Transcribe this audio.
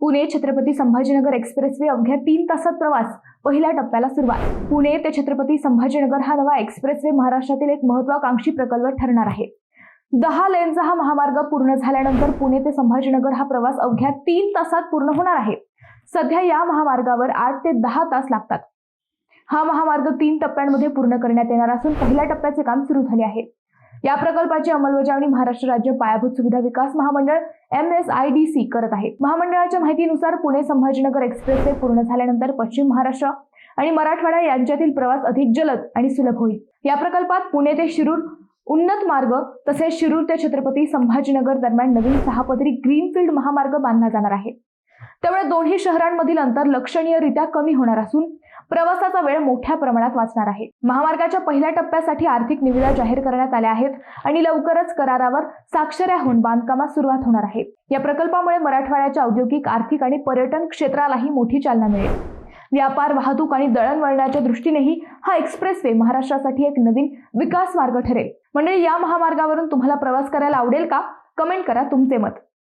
Pune Chhatrapati Sambhajinagar expressway अवघ्या तीन तासात प्रवास. पहिल्या टप्प्याला सुरुवात. पुणे ते छत्रपती संभाजीनगर हा नवा एक्सप्रेसवे महाराष्ट्रातील एक महत्वाकांक्षी प्रकल्प ठरणार आहे. दहा लेनचा हा महामार्ग पूर्ण झाल्यानंतर पुणे ते संभाजीनगर हा प्रवास अवघ्या तीन तासात पूर्ण होणार आहे. सध्या या महामार्गावर आठ ते दहा तास लागतात. हा महामार्ग तीन टप्प्यांमध्ये पूर्ण करण्यात येणार असून पहिल्या टप्प्याचे काम सुरू झाले आहे. या प्रकल्पाची अंमलबजावणी महाराष्ट्र राज्य पायाभूत सुविधा विकास महामंडळ M S I D C करत आहे. महामंडळाच्या माहितीनुसार पुणे संभाजीनगर एक्सप्रेस वे पूर्ण झाल्यानंतर पश्चिम महाराष्ट्र आणि मराठवाडा यांच्यातील प्रवास अधिक जलद आणि सुलभ होईल. या प्रकल्पात पुणे ते शिरूर उन्नत मार्ग तसेच शिरूर ते छत्रपती संभाजीनगर दरम्यान नवीन सहापदरी ग्रीनफील्ड महामार्ग बांधला जाणार आहे. त्यामुळे दोन्ही शहरांमधील अंतर लक्षणीयरित्या कमी होणार असून प्रवासाचा वेळ मोठ्या प्रमाणात वाचणार आहे. महामार्गाच्या पहिल्या टप्प्यासाठी आर्थिक निविदा जाहीर करण्यात आल्या आहेत आणि लवकरच करारावर साक्षऱ्या होऊन बांधकामास सुरुवात होणार आहे. या प्रकल्पामुळे मराठवाड्याच्या औद्योगिक आर्थिक आणि पर्यटन क्षेत्रालाही मोठी चालना मिळेल. व्यापार वाहतूक आणि दळणवळणाच्या दृष्टीनेही हा एक्सप्रेसवे महाराष्ट्रासाठी एक नवीन विकास मार्ग ठरेल. म्हणजे या महामार्गावरून तुम्हाला प्रवास करायला आवडेल का? कमेंट करा तुमचे मत.